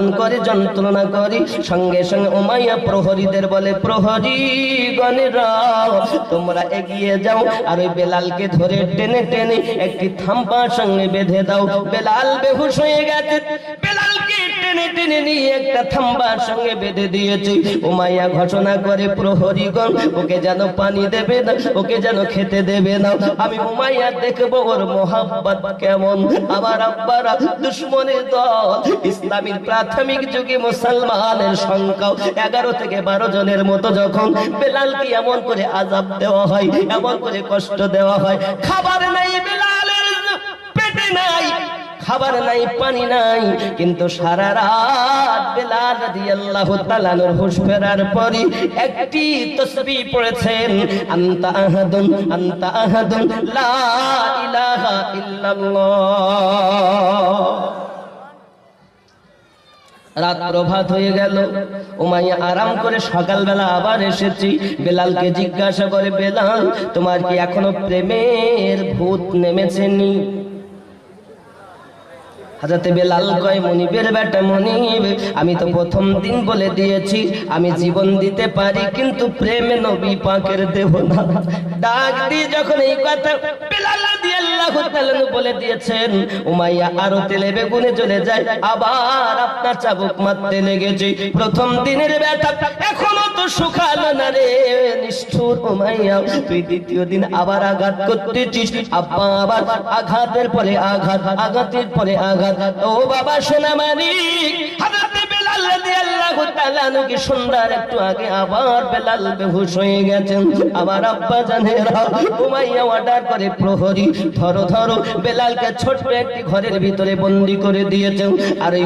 করে, যন্ত্রণা করি। সঙ্গে সঙ্গে উমাইয়া প্রহরীদের বলে, প্রহরী গণেরা তোমরা এগিয়ে যাও। আর ওই বেলালকে ধরে টেনে টেনে একটি থাম্পার সঙ্গে বেঁধে দাও। বেলাল বেহুশ হয়ে গেছে। বেলালকে টেনে টেনে নিয়ে একটা থাম্বার সঙ্গে বেঁধে দিয়েছে। উমাইয়া ঘোষণা করে, প্রহরীগণ, ওকে যেন পানি দেবে না, ওকে যেন খেতে দেবে না। আমি উমাইয়া দেখব ওর মোহাব্বত কেমন। আমার আব্বারা দুশ্মনের দল। ইসলামীর প্রাথমিক যুগে মুসলমানের সংখ্যা এগারো থেকে বারো জনের মতো যখন বেলালকে এমন করে আজাব দেওয়া হয়, এমন করে কষ্ট দেওয়া হয়। খাবার নাই বেলালের, পেটে নাই। খাবার নাই, পানি নাই, কিন্তু সারা রাত বেলাল রাদিয়াল্লাহু তাআলার হুঁশ ফেরার পরে একটি তাসবিহ পড়েছেন, আনতা আহাদুন আনতা আহাদুন, লা ইলাহা ইল্লাল্লাহ। রাত প্রভাত হয়ে গেল, উমাইয়া আরাম করে সকালবেলা আবার এসেছি, বেলালকে জিজ্ঞাসা করে, বেলাল, তোমার কি এখনও প্রেমের ভূত নেমেছেনি? হাজাতে বেলাল কয়, মনিবের বেটা মনিব, আমি তো প্রথম দিন বলে দিয়েছি, আমি জীবন দিতে পারি, কিন্তু প্রেমে নবী পাকের দেব না। ডাক দিয়ে যখন এই কথা, বেলাল বলে দিয়েছেন। উমাইয়া আরও তেলে বেগুনে যায়। আবার আপনার চাবুক মারতে প্রথম দিনের ব্যথা এখনও তো না রে। নিষ্ঠুর উমাইয়া, তুই দ্বিতীয় দিন আবার আঘাত করতেছিস। আব্বা আবার আঘাতের পরে আঘাত, আঘাতের পরে আঘাত। ও বাবা সোনা মানিক কি ঘরের ভিতরে বন্দি করে দিয়েছেন। আর ওই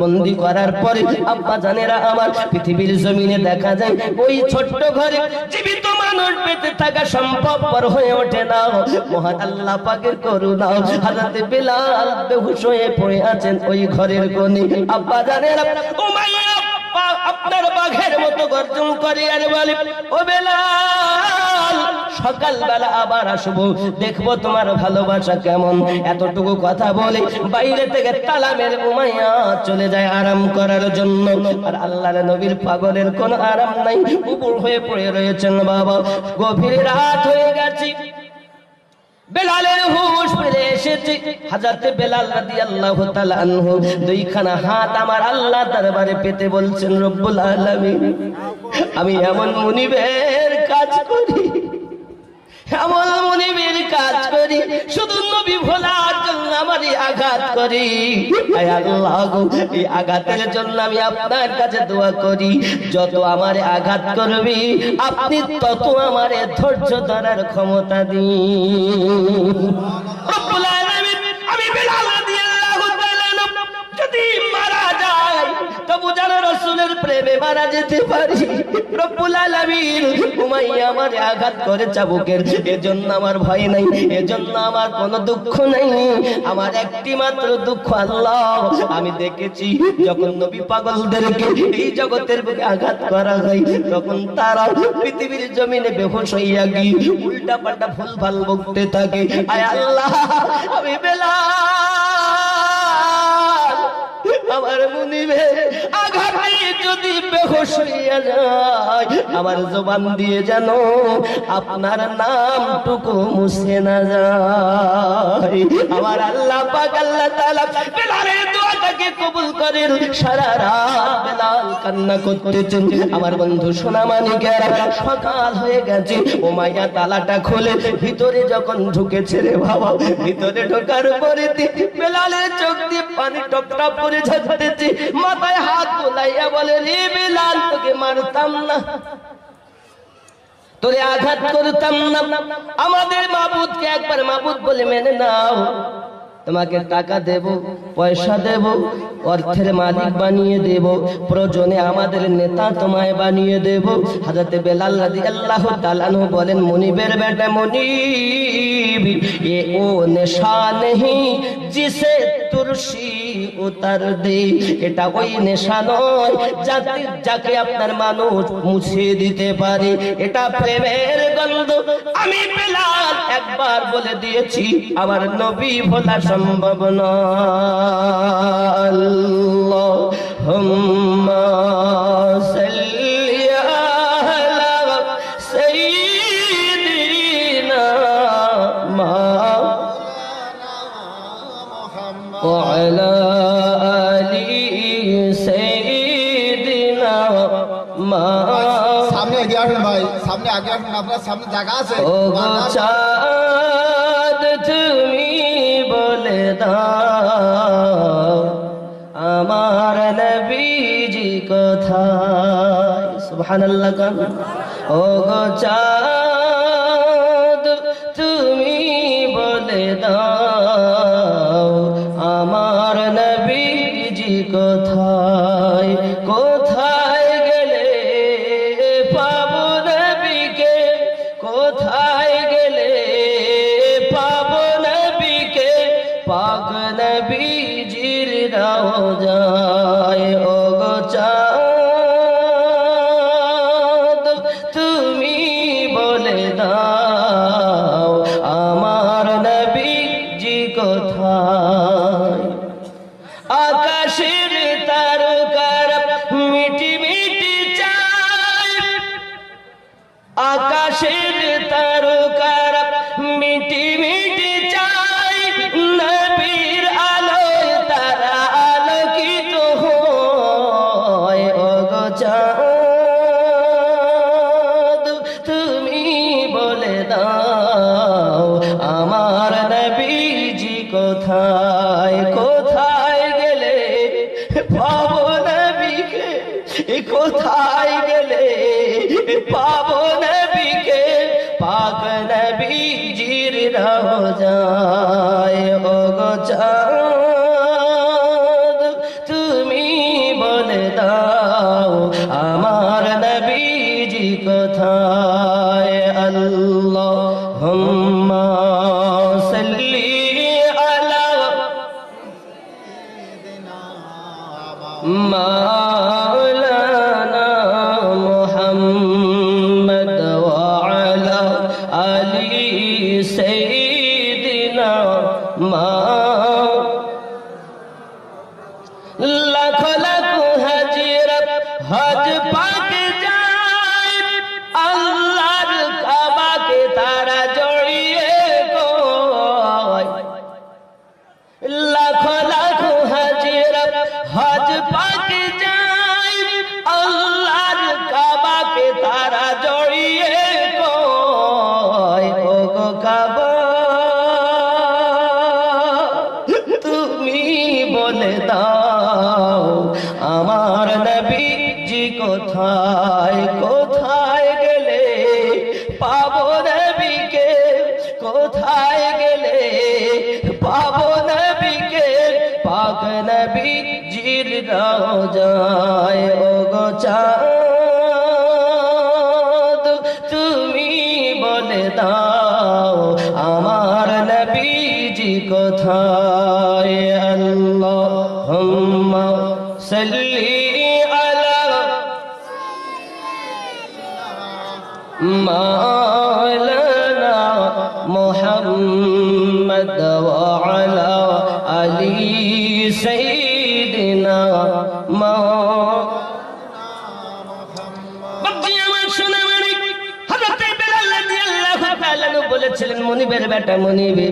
বন্দি করার পরে আব্বা জানেরা আমার পৃথিবীর জমিনে দেখা যায়, ওই ছোট্ট ঘরে জীবিত মানুষ পেতে থাকা সম্ভবপর হয়ে ওঠে না। মহান আল্লাহ পাকের হাজাতে বেলাল বেহুশ হয়ে পড়ে আছেন ওই ঘরের কোণে। আব্বা জানেরা আপনার বাঘের মতো গর্জন করে, আর বলে, ও বেলাল, সকালবেলা আবার আসব। দেখব তোমার ভালোবাসা কেমন। এতটুকু কথা বলে বাইরে থেকে তালা মেরে উমাইয়া চলে যায় আরাম করার জন্য। আর আল্লাহর নবীর পাগলের কোনো আরাম নাই। উপর হয়ে পড়ে রয়েছেন বাবা। গভীর রাত হয়ে গেছে। বেলালের হুশ ফিরে এসেছে। হাজারতে বেলাল রাদিয়াল্লাহু তাআলা আনহু দুইখানা হাত আমার আল্লাহ দরবারে পেতে বলছেন, রব্বুল আলামিন, আমি এমন মুনিবের কাজ করি। এমন মনিমের কাজ করি শুধু নবী ভোলার জন্য আমার আঘাত করি। আল্লাহ এই আঘাতের জন্য আমি আপনার কাছে দোয়া করি যত আমার আঘাত করবি আপনি তত আমার ধৈর্য ধরার ক্ষমতা দিন। আমি বেলাল রসুলের প্রেমে মারা যেতে পারি। রব্বুল আলামিন উমাইয়া আমারে আঘাত করে চাবুকের। এজন্য আমার ভয় নাই, এজন্য আমার কোনো দুঃখ নাই। আমার একটি মাত্র দুঃখ আল্লাহ, আমি দেখেছি যখন নবী পাগলদেরকে এই জগতের বুকে আঘাত করা হয়, তখন তারা পৃথিবীর জমিনে বেহুশ হইয়া গিয়ে উল্টা পাল্টা ভুল ভালো বকতে থাকে। আয় আল্লাহ, আমি বেলা আমার মুনিবে বেহুশ হইয়া যায় আমার জবান দিয়ে যেন আপনার মুছে না যায়। আমার আল্লাহ পাক, আল্লাহ তাআলা বেলালের দোয়াটাকে কবুল করেন। সারা রাত বেলাল কান্না করতেছেন। আমার বন্ধু সকাল হয়ে গেছে। ও মাইয়া তালাটা খুলে ভিতরে যখন ঢুকেছে রে বাবা, ভিতরে ঢোকার পরে বেলালের চোখ দিয়ে পানি টপটপ টপ করে ঝরতেছে। মাথায় হাত বোলাইয়া বলে, রে বেলাল, তোকে মারতাম না। তোরে আঘাত করতাম না। আমাদের মাবুদকে একবার মাবুদ বলে মেনে নাও। তোমাকে টাকা দেব। পয়সা দেব, অর্থের মালিক বানিয়ে দেব, প্রয়োজনে আমাদের নেতা তোমায় বানিয়ে দেব। হাজরতে বেলাল রাদিয়াল্লাহু তাআলা আনহু বলেন, মনিবের বেটা মনিব, এ ও নেশা নেই জিসে তুরসি উতার দে। এটা ওই নেশা নয় যাতে যাকে আপনার মানুষ মুছিয়ে দিতে পারে। এটা প্রেমের গন্ধ। আমি বেলাল একবার বলে দিয়েছি, আমার নবী ভোলা সম্ভব নয়। ؤ ہم ماں سل سی دینا ماں کو لہ دینا ماں سامنے سامنے سے۔ چار جمی بولداں আমার নবীজি কোথায়? সুবহানাল্লাহ গান। ও গো চাঁদ তুমি বলে দাও নবীজির দাও যায়। ও গো চাঁদ পাবো নবীকে পাক নবীজির রোজায় তুমি বলে দাও আমার নবীজি কোথায়? আল্লাহ মা हज কোথায় গেলে পাবো নবীকে পাক নবী জির যায় ও তুমি বলে দাও আমার নবীজি কোথায়? আল্লাহ আলা মা মনিবের বেটা মনিবে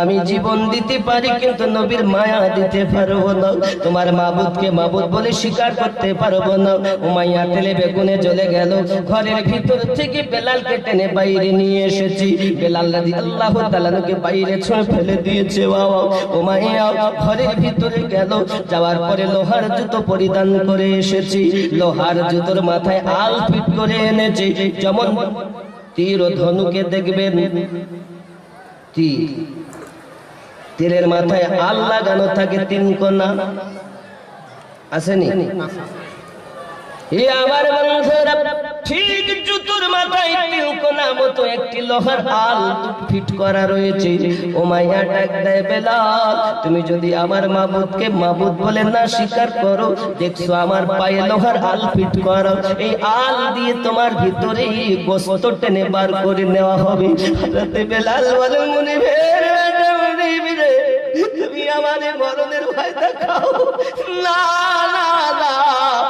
আমি জীবন দিতে পারি, কিন্তু নবীর মায়া দিতে পারব না। তোমার মাবুদকে মাবুদ বলে স্বীকার করতে পারব না। উমাইয়া তেলে বেগুনে জ্বলে গেল। ঘরের ভিতর থেকে বেলালকে টেনে বাইরে নিয়ে এসেছি। বেলাল রাদিয়াল্লাহু তাআলা আনহুকে বাইরে ছুঁড়ে ফেলে দিয়েছে, বাবা। উমাইয়া ঘরের ভিতরে গেল। যাওয়ার পরে লোহার জুতো পরিধান করে এসেছি। লোহার জুতোর মাথায় আল ফিট করে এনেছি। যেমন তীর ও ধনুকে দেখবেন। তীর। তীরের মাথায় আল লাগানো থাকে তিন কোনা আসেনি? এ আমার বন্ধুরা ঠিক জুতুর মাথায় তিন মতো একটি লোহার আল ফিট করা রয়েছে। ও মাইয়া ডাক দেয়, বেলাল, তুমি যদি আমার মাবুদকে মাবুদ বলে না স্বীকার করো, দেখছ আমার পায়ে লোহার আল ফিট করো। এই আল দিয়ে তোমার ভিতরে গোস্ত টেনে বার করে নেওয়া হবে। হাজরাতে বেলাল বলে, মুনি ভের তুমি আমাদের মরণের ভয় দেখাও। না না না।